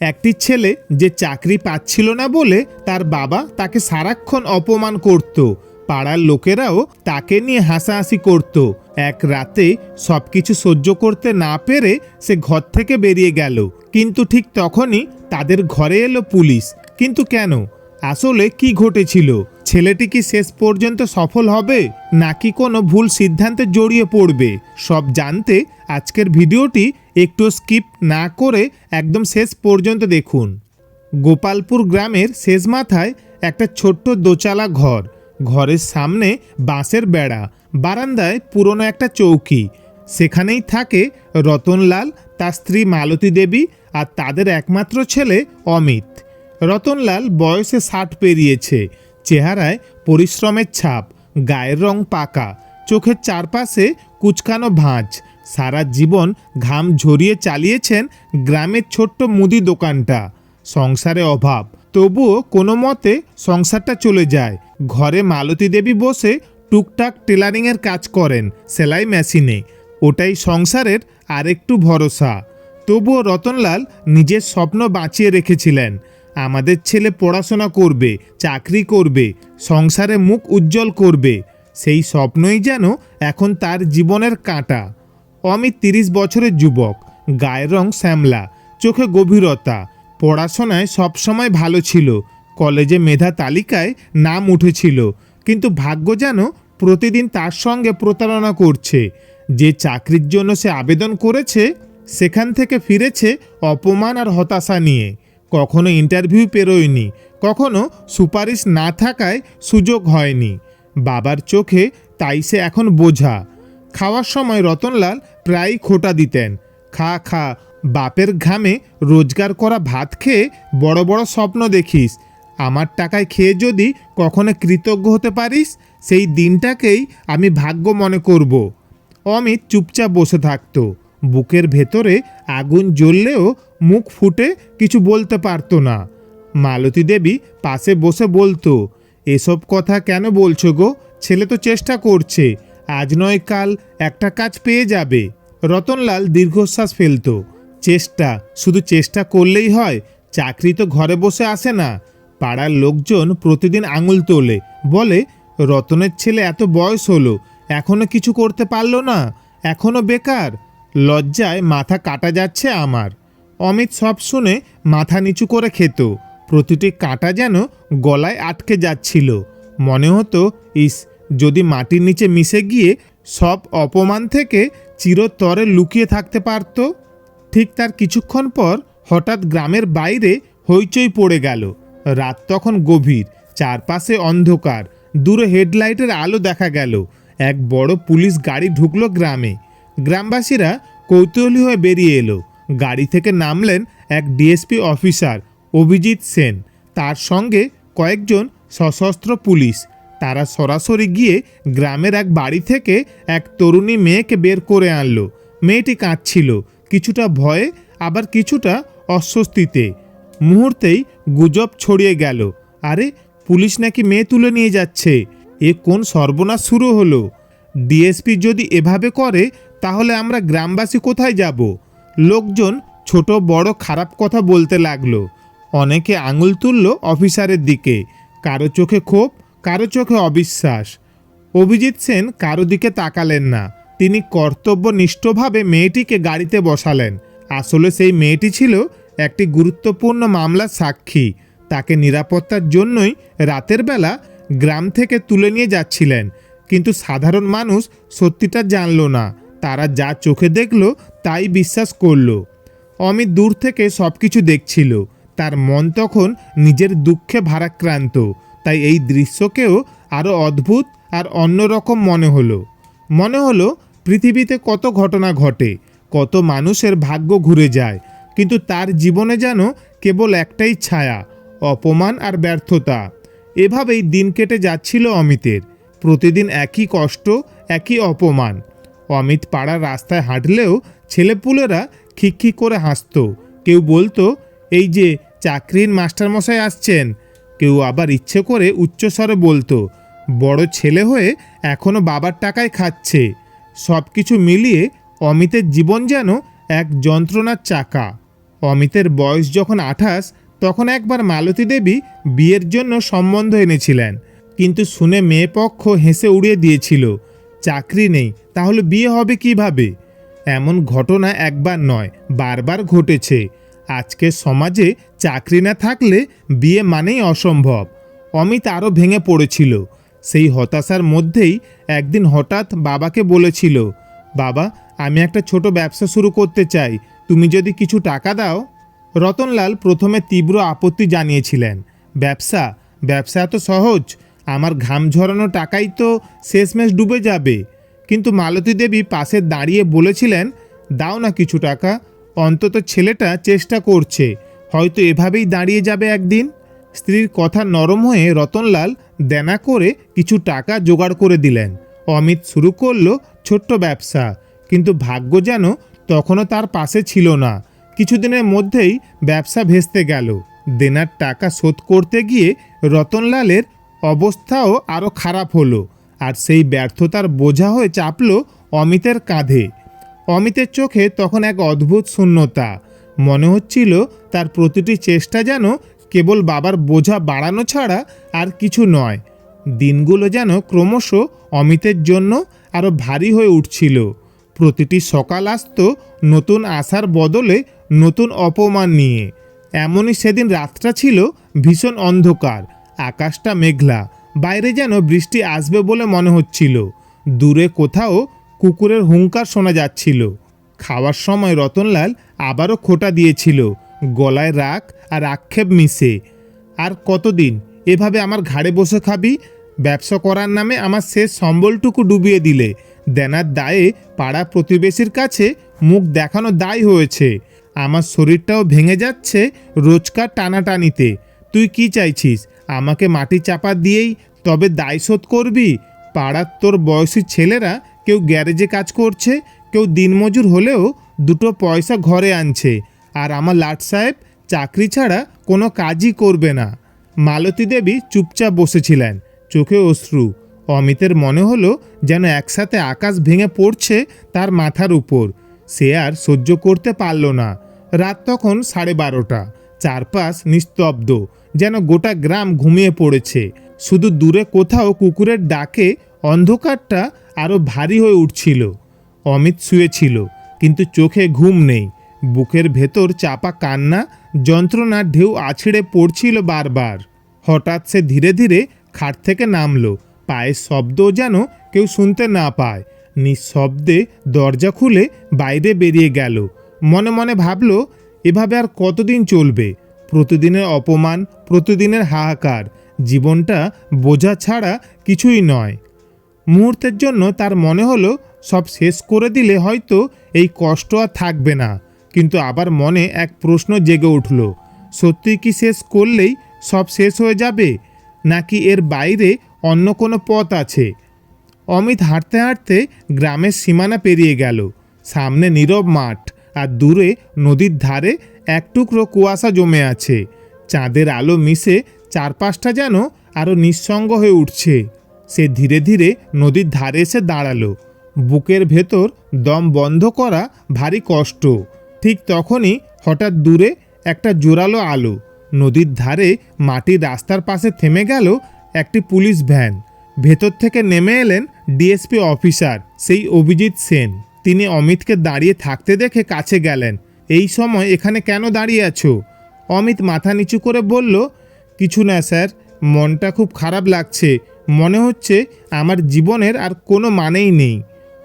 একটি ছেলে যে চাকরি পাচ্ছিল না বলে তার বাবা তাকে সারাক্ষণ অপমান করত। পাড়ার লোকেরাও তাকে নিয়ে হাসাহাসি করত। এক রাতে সবকিছু সহ্য করতে না পেরে সে ঘর থেকে বেরিয়ে গেল। কিন্তু ঠিক তখনই তাদের ঘরে এলো পুলিশ। কিন্তু কেন? আসলে কি ঘটেছিল? ছেলেটি কি শেষ পর্যন্ত সফল হবে? নাকি কোনো ভুল সিদ্ধান্তে জড়িয়ে পড়বে? সব জানতে আজকের ভিডিওটি একটু স্কিপ না করে একদম শেষ পর্যন্ত দেখুন। গোপালপুর গ্রামের শেষ মাথায় একটা ছোট্ট দোচালা ঘর। ঘরের সামনে বাঁশের বেড়া, বারান্দায় পুরনো একটা চৌকি। সেখানেই থাকে রতনলাল, তার স্ত্রী মালতী দেবী আর তাদের একমাত্র ছেলে অমিত। রতনলাল বয়সে ষাট পেরিয়েছে, চেহারায় পরিশ্রমের ছাপ, গায়ের রং পাকা, চোখের চারপাশে কুচকানো ভাঁজ। সারা জীবন ঘাম ঝরিয়ে চালিয়েছেন গ্রামের ছোট্ট মুদি দোকানটা। সংসারে অভাব। তবুও কোনো মতে সংসারটা চলে যায়। ঘরে মালতী দেবী বসে টুকটাক টেলারিংয়ের কাজ করেন সেলাই মেশিনে। ওটাই সংসারের আরেকটু ভরসা। তবুও রতনলাল নিজের স্বপ্ন বাঁচিয়ে রেখেছিলেন। আমাদের ছেলে পড়াশোনা করবে, চাকরি করবে, সংসারে মুখ উজ্জ্বল করবে। সেই স্বপ্নই যেন এখন তার জীবনের কাঁটা। অমিত তিরিশ বছরের যুবক। গায়ের রং শ্যামলা, চোখে গভীরতা। পড়াশোনায় সবসময় ভালো ছিল। কলেজে মেধা তালিকায় নাম উঠেছিল। কিন্তু ভাগ্য যেন প্রতিদিন তার সঙ্গে প্রতারণা করছে। যে চাকরির জন্য সে আবেদন করেছে, সেখান থেকে ফিরেছে অপমান আর হতাশা নিয়ে। কখনো ইন্টারভিউ পেরোয়নি, কখনো সুপারিশ না থাকায় সুযোগ হয়নি। বাবার চোখে তাই সে এখন বোঝা। খাওয়ার সময় রতনলাল প্রায়ই খোটা দিতেন। খা খা, বাপের ঘামে রোজগার করা ভাত খেয়ে বড় বড় স্বপ্ন দেখিস। আমার টাকায় খেয়ে যদি কখনো কৃতজ্ঞ হতে পারিস, সেই দিনটাকেই আমি ভাগ্য মনে করব। অমিত চুপচাপ বসে থাকতো। বুকের ভেতরে আগুন জ্বললেও মুখ ফুটে কিছু বলতে পারতো না। মালতী দেবী পাশে বসে বলতো, এসব কথা কেন বলছো গো? ছেলে তো চেষ্টা করছে। আজ নয়, কাল একটা কাজ পেয়ে যাবে। রতনলাল দীর্ঘশ্বাস ফেলতো। চেষ্টা, শুধু চেষ্টা করলেই হয়, চাকরি তো ঘরে বসে আসে না। পাড়ার লোকজন প্রতিদিন আঙুল তোলে, বলে, রতনের ছেলে এত বয়স হলো, এখনও কিছু করতে পারল না, এখনও বেকার। লজ্জায় মাথা কাটা যাচ্ছে আমার। অমিত সব শুনে মাথা নিচু করে খেত। প্রতিটি কাঁটা যেন গলায় আটকে যাচ্ছিল। মনে হতো, ইস যদি মাটির নিচে মিশে গিয়ে সব অপমান থেকে চিরতরে লুকিয়ে থাকতে পারত, ঠিক তার কিছুক্ষণ পর হঠাৎ গ্রামের বাইরে হইচই পড়ে গেল। রাত তখন গভীর, চারপাশে অন্ধকার, দূরে হেডলাইটের আলো দেখা গেল। এক বড় পুলিশ গাড়ি ঢুকলো গ্রামে। গ্রামবাসীরা কৌতূহলী হয়ে বেরিয়ে এলো। গাড়ি থেকে নামলেন এক ডিএসপি অফিসার অভিজিৎ সেন। তার সঙ্গে কয়েকজন সশস্ত্র পুলিশ। তারা সরাসরি গিয়ে গ্রামের এক বাড়ি থেকে এক তরুণী মেয়েকে বের করে আনলো। মেয়েটি কাঁদছিল, কিছুটা ভয়ে, আবার কিছুটা অস্বস্তিতে। মুহূর্তেই গুজব ছড়িয়ে গেল। আরে, পুলিশ নাকি মেয়ে তুলে নিয়ে যাচ্ছে? এ কোন সর্বনাশ শুরু হলো? ডিএসপি যদি এভাবে করে, তাহলে আমরা গ্রামবাসী কোথায় যাব? লোকজন ছোট, বড়, খারাপ কথা বলতে লাগল। অনেকে আঙুল তুলল অফিসারের দিকে। কারও চোখে ক্ষোভ কারও চোখে অবিশ্বাস। অভিজিৎ সেন কারও দিকে তাকালেন না। তিনি কর্তব্যনিষ্ঠভাবে মেয়েটিকে গাড়িতে বসালেন। আসলে সেই মেয়েটি ছিল একটি গুরুত্বপূর্ণ মামলার সাক্ষী। তাকে নিরাপত্তার জন্যই রাতের বেলা গ্রাম থেকে তুলে নিয়ে যাচ্ছিলেন। কিন্তু সাধারণ মানুষ সত্যিটা জানল না। তারা যা চোখে দেখল তাই বিশ্বাস করল। অমিত দূর থেকে সব কিছু দেখছিল। তার মন তখন নিজের দুঃখে ভারাক্রান্ত। তাই এই দৃশ্যকেও আরও অদ্ভুত আর অন্যরকম মনে হলো। মনে হলো পৃথিবীতে কত ঘটনা ঘটে, কত মানুষের ভাগ্য ঘুরে যায়, কিন্তু তার জীবনে যেন কেবল একটাই ছায়া, অপমান আর ব্যর্থতা। এভাবেই দিন কেটে যাচ্ছিল অমিতের। প্রতিদিন একই কষ্ট, একই অপমান। অমিত পাড়ার রাস্তায় হাঁটলেও ছেলেপুলেরা খিকখি করে হাসত। কেউ বলতো, এই যে চাকরির মাস্টারমশাই আসছেন কেউ আবার ইচ্ছে করে উচ্চস্বরে বলতো, বড় ছেলে হয়ে এখনও বাবার টাকায় খাচ্ছে। সব কিছু মিলিয়ে অমিতের জীবন যেন এক যন্ত্রণার চাকা। অমিতের বয়স যখন আঠাশ, তখন একবার মালতী দেবী বিয়ের জন্য সম্বন্ধ এনেছিলেন। কিন্তু শুনে মেয়ে পক্ষ হেসে উড়িয়ে দিয়েছিল, চাকরি নেই, তাহলে বিয়ে হবে কীভাবে? এমন ঘটনা একবার নয়, বারবার ঘটেছে। আজকের সমাজে চাকরি না থাকলে বিয়ে মানেই অসম্ভব। অমিত আরও ভেঙে পড়েছিল। সেই হতাশার মধ্যেই একদিন হঠাৎ বাবাকে বলেছিল, বাবা, আমি একটা ছোট ব্যবসা শুরু করতে চাই, তুমি যদি কিছু টাকা দাও? রতনলাল প্রথমে তীব্র আপত্তি জানিয়েছিলেন, ব্যবসা ব্যবসা এত সহজ, আমার ঘাম ঝরানো টাকাই তো শেষমেশ ডুবে যাবে। কিন্তু মালতী দেবী পাশে দাঁড়িয়ে বলেছিলেন, দাও না কিছু টাকা, অন্তত ছেলেটা চেষ্টা করছে। হয়তো এভাবেই দাঁড়িয়ে যাবে একদিন? স্ত্রীর কথা নরম হয়ে রতনলাল দেনা করে কিছু টাকা জোগাড় করে দিলেন। অমিত শুরু করল ছোট্ট ব্যবসা, কিন্তু ভাগ্য যেন তখনও তার পাশে ছিল না। কিছুদিনের মধ্যেই ব্যবসা ভেস্তে গেল। দেনার টাকা শোধ করতে গিয়ে রতনলালের অবস্থাও আরও খারাপ হলো, আর সেই ব্যর্থতার বোঝা হয়ে চাপল অমিতের কাঁধে। অমিতের চোখে তখন এক অদ্ভুত শূন্যতা মনে হচ্ছিল তার প্রতিটি চেষ্টা যেন কেবল বাবার বোঝা বাড়ানো ছাড়া আর কিছু নয়। দিনগুলো যেন ক্রমশ অমিতের জন্য আরও ভারী হয়ে উঠছিল। প্রতিটি সকাল আসত নতুন আশার বদলে নতুন অপমান নিয়ে। এমনই সেদিন রাতটা ছিল ভীষণ অন্ধকার, আকাশটা মেঘলা, বাইরে যেন বৃষ্টি আসবে বলে মনে হচ্ছিল। দূরে কোথাও কুকুরের হুঙ্কার শোনা যাচ্ছিল। খাওয়ার সময় রতনলাল আবারও খোটা দিয়েছিল, গলায় রাগ আর আক্ষেপ মিশে। আর কতদিন? এভাবে আমার ঘাড়ে বসে খাবি? ব্যবসা করার নামে আমার শেষ সম্বলটুকু ডুবিয়ে দিলে। দেনার দায়ে পাড়া প্রতিবেশীর কাছে মুখ দেখানো দায় হয়েছে। আমার শরীরটাও ভেঙে যাচ্ছে রোজকার টানাটানিতে। তুই কি চাইছিস? আমাকে মাটি চাপা দিয়েই তবে দায় শোধ করবি? পাড়ার তোর বয়সী ছেলেরা কেউ গ্যারেজে কাজ করছে, কেউ দিনমজুর হলেও দুটো পয়সা ঘরে আনছে। আর আমার লাট সাহেব চাকরি ছাড়া কোনো কাজই করবে না। মালতী দেবী চুপচাপ বসেছিলেন, চোখে অশ্রু। অমিতের মনে হলো যেন একসাথে আকাশ ভেঙে পড়ছে তার মাথার উপর। সে আর সহ্য করতে পারল না। রাত তখন সাড়ে বারোটা। চারপাশ নিস্তব্ধ, যেন গোটা গ্রাম ঘুমিয়ে পড়েছে। শুধু দূরে কোথাও কুকুরের ডাকে অন্ধকারটা আরও ভারী হয়ে উঠছিল। অমিত শুয়েছিল। কিন্তু চোখে ঘুম নেই। বুকের ভেতর চাপা কান্না যন্ত্রণার ঢেউ আছড়ে পড়ছিল বারবার। হঠাৎ সে ধীরে ধীরে খাট থেকে নামলো। পায়ের শব্দও যেন কেউ শুনতে না পায়। নিঃশব্দে দরজা খুলে বাইরে বেরিয়ে গেল। মনে মনে ভাবলো, এভাবে আর কতদিন চলবে? প্রতিদিনের অপমান, প্রতিদিনের হাহাকার, জীবনটা বোঝা ছাড়া কিছুই নয়। মুহূর্তের জন্য তার মনে হলো সব শেষ করে দিলে হয়তো এই কষ্ট আর থাকবে না। কিন্তু আবার মনে এক প্রশ্ন জেগে উঠল, সত্যি কি শেষ করলেই সব শেষ হয়ে যাবে? নাকি এর বাইরে অন্য কোনো পথ আছে? অমিত হাঁটতে হাঁটতে গ্রামের সীমানা পেরিয়ে গেল, সামনে নীরব মাঠ আর দূরে নদীর ধারে এক টুকরো কুয়াশা জমে আছে। চাঁদের আলো মিশে চারপাশটা যেন আরও নিঃসঙ্গ হয়ে উঠছে। সে ধীরে ধীরে নদীর ধারে এসে দাঁড়াল। বুকের ভেতর দম বন্ধ করা ভারী কষ্ট। ঠিক তখনই হঠাৎ দূরে একটা জোরালো আলো। নদীর ধারে মাটির রাস্তার পাশে থেমে গেল একটি পুলিশ ভ্যান। ভেতর থেকে নেমে এলেন ডিএসপি অফিসার, সেই অভিজিৎ সেন। তিনি অমিতকে দাঁড়িয়ে থাকতে দেখে কাছে গেলেন। এই সময় এখানে কেন দাঁড়িয়ে আছো? অমিত মাথা নিচু করে বলল, কিছু না স্যার, মনটা খুব খারাপ লাগছে। মনে হচ্ছে আমার জীবনের আর কোনো মানেই নেই।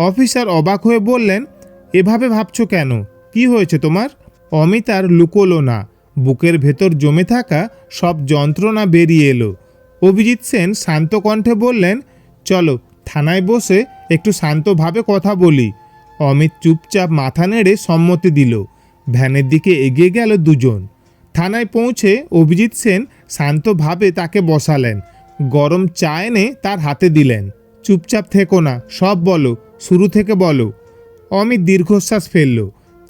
অফিসার অবাক হয়ে বললেন, এভাবে ভাবছ কেন? কি হয়েছে তোমার? অমিত আর লুকোলো না। বুকের ভেতর জমে থাকা সব যন্ত্রণা বেরিয়ে এলো। অভিজিৎ সেন শান্ত কণ্ঠে বললেন, চলো, থানায় বসে একটু শান্তভাবে কথা বলি। অমিত চুপচাপ মাথা নেড়ে সম্মতি দিল। ভ্যানের দিকে এগিয়ে গেল দুজন। থানায় পৌঁছে অভিজিৎ সেন শান্তভাবে তাকে বসালেন। গরম চা এনে তার হাতে দিলেন। চুপচাপ থেকো না, সব বলো শুরু থেকে বলো। অমিত দীর্ঘশ্বাস ফেলল,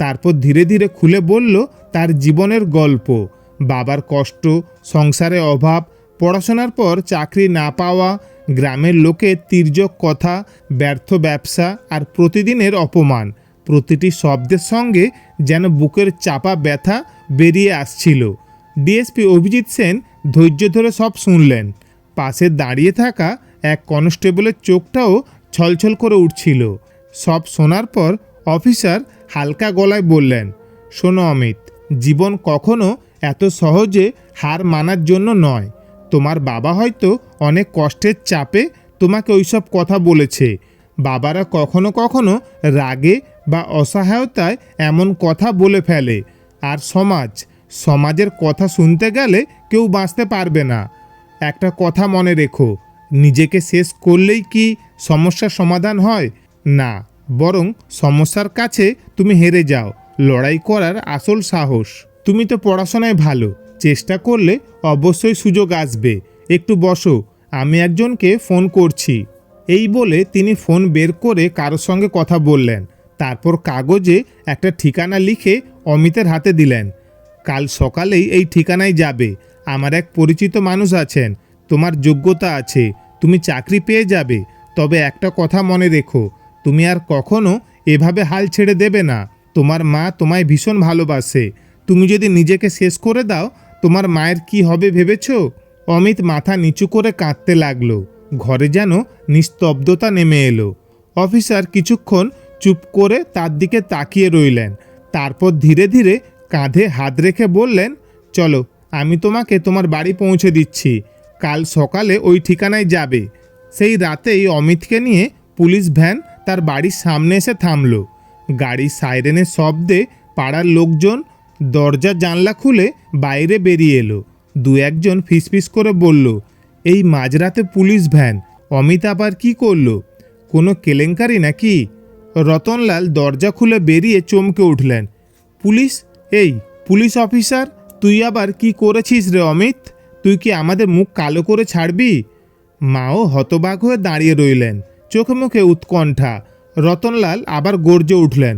তারপর ধীরে ধীরে খুলে বলল তার জীবনের গল্প। বাবার কষ্ট, সংসারে অভাব, পড়াশোনার পর চাকরি না পাওয়া, গ্রামের লোকের তির্যক কথা, ব্যর্থ ব্যবসা আর প্রতিদিনের অপমান, প্রতিটি শব্দের সঙ্গে যেন বুকের চাপা ব্যথা বেরিয়ে আসছিল। ডিএসপি অভিজিৎ সেন ধৈর্য ধরে সব শুনলেন। পাশে দাঁড়িয়ে থাকা এক কনস্টেবলের চোখটাও ছলছল করে উঠছিল। সব শোনার পর অফিসার হালকা গলায় বললেন, শোনো অমিত, জীবন কখনো এত সহজে হার মানার জন্য নয়। তোমার বাবা হয়তো অনেক কষ্টের চাপে তোমাকে ওইসব কথা বলেছে। বাবারা কখনো কখনো রাগে বা অসহায়তায় এমন কথা বলে ফেলে। আর সমাজ, সমাজের কথা শুনতে গেলে কেউ বাঁচতে পারবে না। একটা কথা মনে রেখো, নিজেকে শেষ করলেই কি সমস্যার সমাধান হয়? না, বরং সমস্যার কাছে তুমি হেরে যাও। লড়াই করার আসল সাহস। তুমি তো পড়াশোনায় ভালো। চেষ্টা করলে অবশ্যই সুযোগ আসবে। একটু বসো, আমি একজনকে ফোন করছি। এই বলে তিনি ফোন বের করে কারোর সঙ্গে কথা বললেন। তারপর কাগজে একটা ঠিকানা লিখে অমিতের হাতে দিলেন। কাল সকালেই এই ঠিকানায় যাবে। আমার এক পরিচিত মানুষ আছেন। তোমার যোগ্যতা আছে। তুমি চাকরি পেয়ে যাবে। তবে একটা কথা মনে রেখো, তুমি আর কখনো এভাবে হাল ছেড়ে দেবে না। তোমার মা তোমায় ভীষণ ভালোবাসে। তুমি যদি নিজেকে শেষ করে দাও, তোমার মায়ের কি হবে ভেবেছো? অমিত মাথা নিচু করে কাঁদতে লাগল। ঘরে যেন নিস্তব্ধতা নেমে এলো। অফিসার কিছুক্ষণ চুপ করে তার দিকে তাকিয়ে রইলেন। তারপর ধীরে ধীরে কাঁধে হাত রেখে বললেন, চলো, আমি তোমাকে তোমার বাড়ি পৌঁছে দিচ্ছি। কাল সকালে ওই ঠিকানায় যাবে। সেই রাতেই অমিতকে নিয়ে পুলিশ ভ্যান তার বাড়ির সামনে এসে থামলো। গাড়ির সাইরেনের শব্দে পাড়ার লোকজন দরজা জানলা খুলে বাইরে বেরিয়ে এলো। দু একজন ফিসফিস করে বলল, এই মাঝরাতে পুলিশ ভ্যান, অমিত আবার কী করল? কোনো কেলেঙ্কারি নাকি? রতনলাল দরজা খুলে বেরিয়ে চমকে উঠলেন, পুলিশ? এই, পুলিশ অফিসার, তুই আবার কি করেছিস রে অমিত? তুই কি আমাদের মুখ কালো করে ছাড়বি? মাও হতবাক হয়ে দাঁড়িয়ে রইলেন চোখে মুখে উৎকণ্ঠা। রতনলাল আবার গর্জে উঠলেন,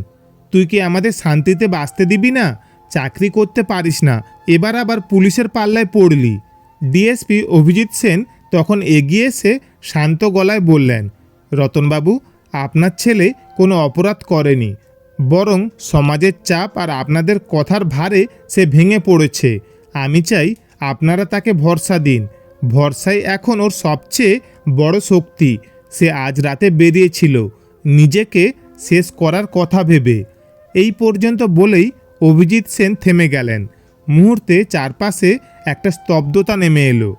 তুই কি আমাদের শান্তিতে বাঁচতে দিবি না? চাকরি করতে পারিস না, এবার আবার পুলিশের পাল্লায় পড়লি। ডিএসপি অভিজিৎ সেন তখন এগিয়ে এসে শান্ত গলায় বললেন, রতনবাবু, আপনার ছেলে কোনো অপরাধ করেনি, বরং সমাজের চাপ আর আপনাদের কথার ভারে সে ভেঙে পড়েছে। আমি চাই আপনারা তাকে ভরসা দিন ভরসাই এখন ওর সবচেয়ে বড় শক্তি। সে আজ রাতে বেরিয়েছিল। নিজেকে শেষ করার কথা ভেবে। এই পর্যন্ত বলেই অভিজিৎ সেন থেমে গেলেন। মুহূর্তে চারপাশে একটা স্তব্ধতা নেমে এলো।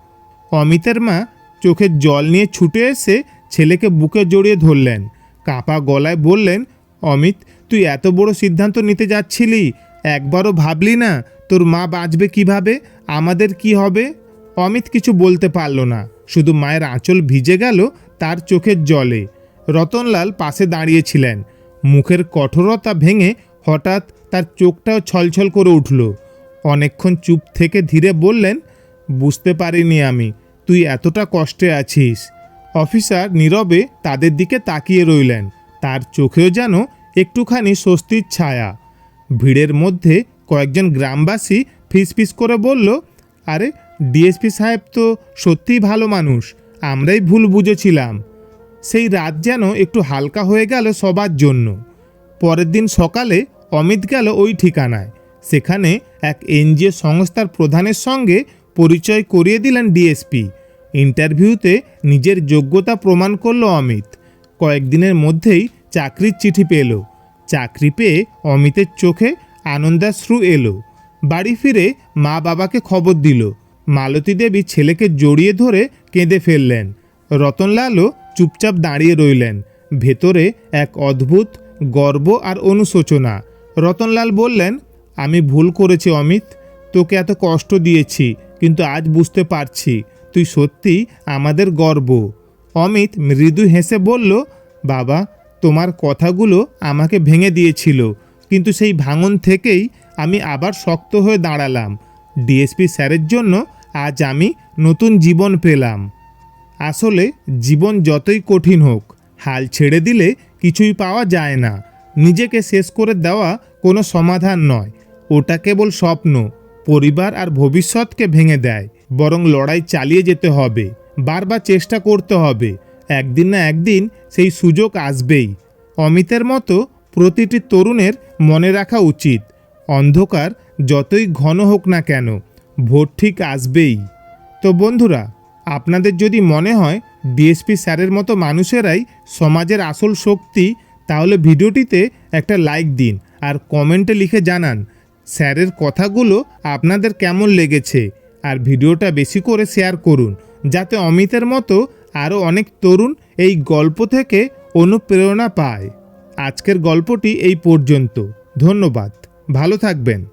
অমিতের মা চোখের জল নিয়ে ছুটে এসে ছেলেকে বুকে জড়িয়ে ধরলেন। কাঁপা গলায় বললেন, অমিত, তুই এত বড় সিদ্ধান্ত নিতে যাচ্ছিলি। একবারও ভাবলি না তোর মা বাঁচবে কীভাবে? আমাদের কি হবে? অমিত কিছু বলতে পারল না। শুধু মায়ের আঁচল ভিজে গেল তার চোখের জলে। রতনলাল পাশে দাঁড়িয়েছিলেন। মুখের কঠোরতা ভেঙে হঠাৎ তার চোখটাও ছলছল করে উঠল। অনেকক্ষণ চুপ থেকে ধীরে বললেন, বুঝতে পারিনি আমি, তুই এতটা কষ্টে আছিস। অফিসার নীরবে তাদের দিকে তাকিয়ে রইলেন। তার চোখেও যেন একটুখানি স্বস্তির ছায়া। ভিড়ের মধ্যে কয়েকজন গ্রামবাসী ফিসফিস করে বলল, আরে ডিএসপি সাহেব তো সত্যিই ভালো মানুষ, আমরাই ভুল বুঝেছিলাম। সেই রাত যেন একটু হালকা হয়ে গেল সবার জন্য। পরের দিন সকালে অমিত গেল ওই ঠিকানায়। সেখানে এক এনজিও সংস্থার প্রধানের সঙ্গে পরিচয় করিয়ে দিলেন ডিএসপি। ইন্টারভিউতে নিজের যোগ্যতা প্রমাণ করল অমিত। কয়েকদিনের মধ্যেই চাকরির চিঠি পেল। চাকরি পেয়ে অমিতের চোখে আনন্দাশ্রু এলো। বাড়ি ফিরে মা বাবাকে খবর দিল। মালতী দেবী ছেলেকে জড়িয়ে ধরে কেঁদে ফেললেন। রতনলালও চুপচাপ দাঁড়িয়ে রইলেন। ভেতরে এক অদ্ভুত গর্ব আর অনুশোচনা। রতনলাল বললেন, আমি ভুল করেছি অমিত, তোকে এত কষ্ট দিয়েছি, কিন্তু আজ বুঝতে পারছি, তুই সত্যি আমাদের গর্ব। অমিত মৃদু হেসে বলল, বাবা, তোমার কথাগুলো আমাকে ভেঙে দিয়েছিল, কিন্তু সেই ভাঙন থেকেই আমি আবার শক্ত হয়ে দাঁড়ালাম। ডিএসপি স্যারের জন্য আজ আমি নতুন জীবন পেলাম। আসলে জীবন যতই কঠিন হোক, হাল ছেড়ে দিলে কিছুই পাওয়া যায় না। নিজেকে শেষ করে দেওয়া কোনো সমাধান নয়। ওটা কেবল স্বপ্ন। পরিবার আর ভবিষ্যৎকে ভেঙে দেয়। বরং লড়াই চালিয়ে যেতে হবে। বারবার চেষ্টা করতে হবে। একদিন না একদিন সেই সুযোগ আসবেই। অমিতের মতো প্রতিটি তরুণের মনে রাখা উচিত। অন্ধকার যতই ঘন হোক না কেন ভোট ঠিক আসবেই। তো বন্ধুরা, আপনাদের যদি মনে হয় ডিএসপি স্যারের মতো মানুষেরাই সমাজের আসল শক্তি, তাহলে ভিডিওটিতে একটা লাইক দিন আর কমেন্টে লিখে জানান স্যারের কথাগুলো আপনাদের কেমন লেগেছে আর ভিডিওটা বেশি করে শেয়ার করুন, যাতে অমিতের মতো আরও অনেক তরুণ এই গল্প থেকে অনুপ্রেরণা পায়। আজকের গল্পটি এই পর্যন্ত। ধন্যবাদ। ভালো থাকবেন।